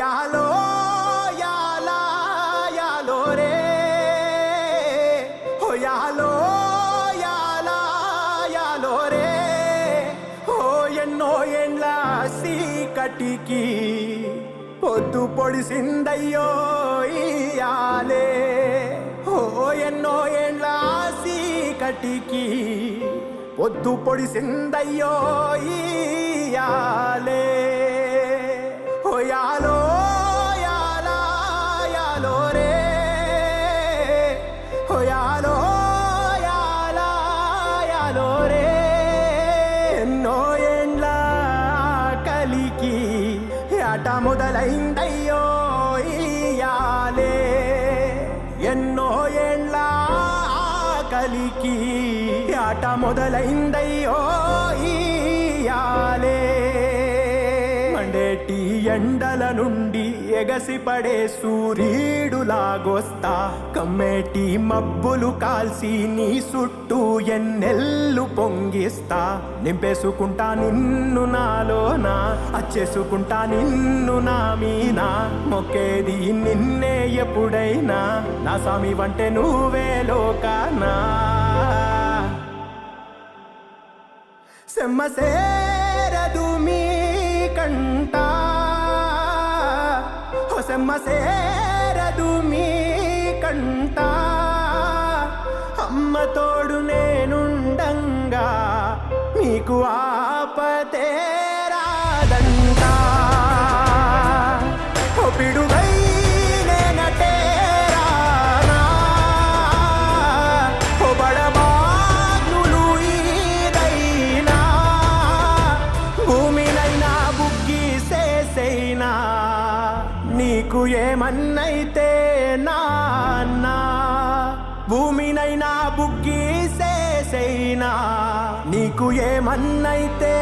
యాలో యాలా యాలో రే ఓ యాలో యాలా యాలో రే ఓ ఎన్నో ఎండ్ల సీకటికి పొద్దు పొడిసిందయ్యో ఇయాలే ఓ ఎన్నో ఎండ్ల సీకటికి పొద్దు పొడిసిందయ్యో ఇయాలే ఆట మొదలైందయ్యో ఇయాలే ఎన్నో ఏండ్ల కలికి ఆట మొదలైందయ్యో ఈ మండేటి ఎండల నుండి ఎగసిపడే సూర్యుడులాగొస్తా కమ్మేటి మబ్బులు కాల్సి నీ చుట్టూ ఎన్నెల్లు పొంగిస్తా. నింపేసుకుంటా నిన్ను నాలోనా అచ్చేసుకుంటా నిన్ను నా మీనా. మొక్కేది నిన్నే ఎప్పుడైనా నా స్వామి వంటే నువ్వే లోకానా. సెమ్మసే హో సేరదు మీ కంట. అమ్మ తోడు నేనుండంగా మీకు ఆపతే నీకు ఏమన్నైతే నాన్న భూమినైనా బుగ్గి సేసైనా నీకు ఏమన్నైతే